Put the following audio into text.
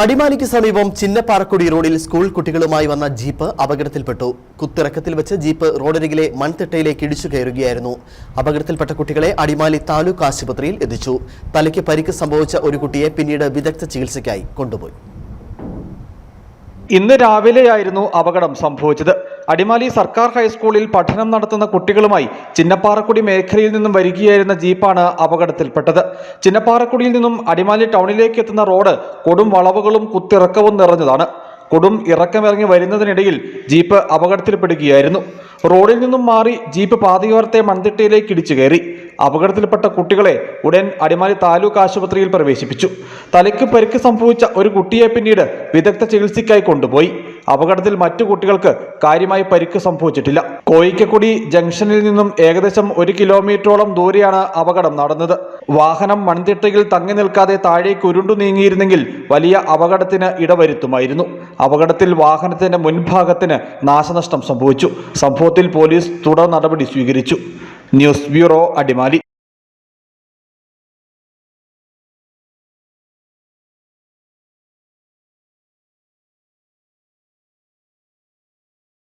അടിമാലിക്ക് സമീപം ചിന്നപ്പാറക്കുടി റോഡിൽ സ്കൂൾ കുട്ടികളുമായി വന്ന ജീപ്പ് അപകടത്തിൽപ്പെട്ടു. കുത്തിറക്കത്തിൽ വെച്ച് ജീപ്പ് റോഡരികിലെ മൺതിട്ടയിലേക്ക് ഇടിച്ചു കയറുകയായിരുന്നു. അപകടത്തിൽപ്പെട്ട കുട്ടികളെ അടിമാലി താലൂക്ക് ആശുപത്രിയിൽ എത്തിച്ചു. തലയ്ക്ക് പരിക്ക് സംഭവിച്ച ഒരു കുട്ടിയെ പിന്നീട് വിദഗ്ധ ചികിത്സയ്ക്കായി കൊണ്ടുപോയി. ഇന്ന് രാവിലെയായിരുന്നു അപകടം സംഭവിച്ചത്. അടിമാലി സർക്കാർ ഹൈസ്കൂളിൽ പഠനം നടത്തുന്ന കുട്ടികളുമായി ചിന്നപ്പാറക്കുടി മേഖലയിൽ നിന്നും വരികയായിരുന്ന ജീപ്പാണ് അപകടത്തിൽപ്പെട്ടത്. ചിന്നപ്പാറക്കുടിയിൽ നിന്നും അടിമാലി ടൗണിലേക്ക് എത്തുന്ന റോഡ് കൊടും വളവുകളും കുത്തിറക്കവും നിറഞ്ഞതാണ്. കൊടും ഇറക്കമിറങ്ങി വരുന്നതിനിടയിൽ ജീപ്പ് അപകടത്തിൽപ്പെടുകയായിരുന്നു. റോഡിൽ നിന്നും മാറി ജീപ്പ് പാതയോരത്തെ മൺതിട്ടയിലേക്ക് ഇടിച്ചു കയറി. അപകടത്തിൽപ്പെട്ട കുട്ടികളെ ഉടൻ അടിമാലി താലൂക്ക് ആശുപത്രിയിൽ പ്രവേശിപ്പിച്ചു. തലയ്ക്ക് പരിക്ക് സംഭവിച്ച ഒരു കുട്ടിയെ പിന്നീട് വിദഗ്ധ ചികിത്സയ്ക്കായി കൊണ്ടുപോയി. അപകടത്തിൽ മറ്റു കുട്ടികൾക്ക് കാര്യമായി പരിക്ക് സംഭവിച്ചിട്ടില്ല. കോയിക്കക്കുടി ജംഗ്ഷനിൽ നിന്നും ഏകദേശം ഒരു കിലോമീറ്ററോളം ദൂരെയാണ് അപകടം നടന്നത്. വാഹനം മൺതിട്ടയിൽ തങ്ങി നിൽക്കാതെ താഴേക്ക് ഉരുണ്ടു നീങ്ങിയിരുന്നെങ്കിൽ വലിയ അപകടത്തിന് ഇടവരുത്തുമായിരുന്നു. അപകടത്തിൽ വാഹനത്തിന്റെ മുൻഭാഗത്തിന് നാശനഷ്ടം സംഭവിച്ചു. സംഭവത്തിൽ പോലീസ് തുടർ നടപടി സ്വീകരിച്ചു. News bureau Adimali.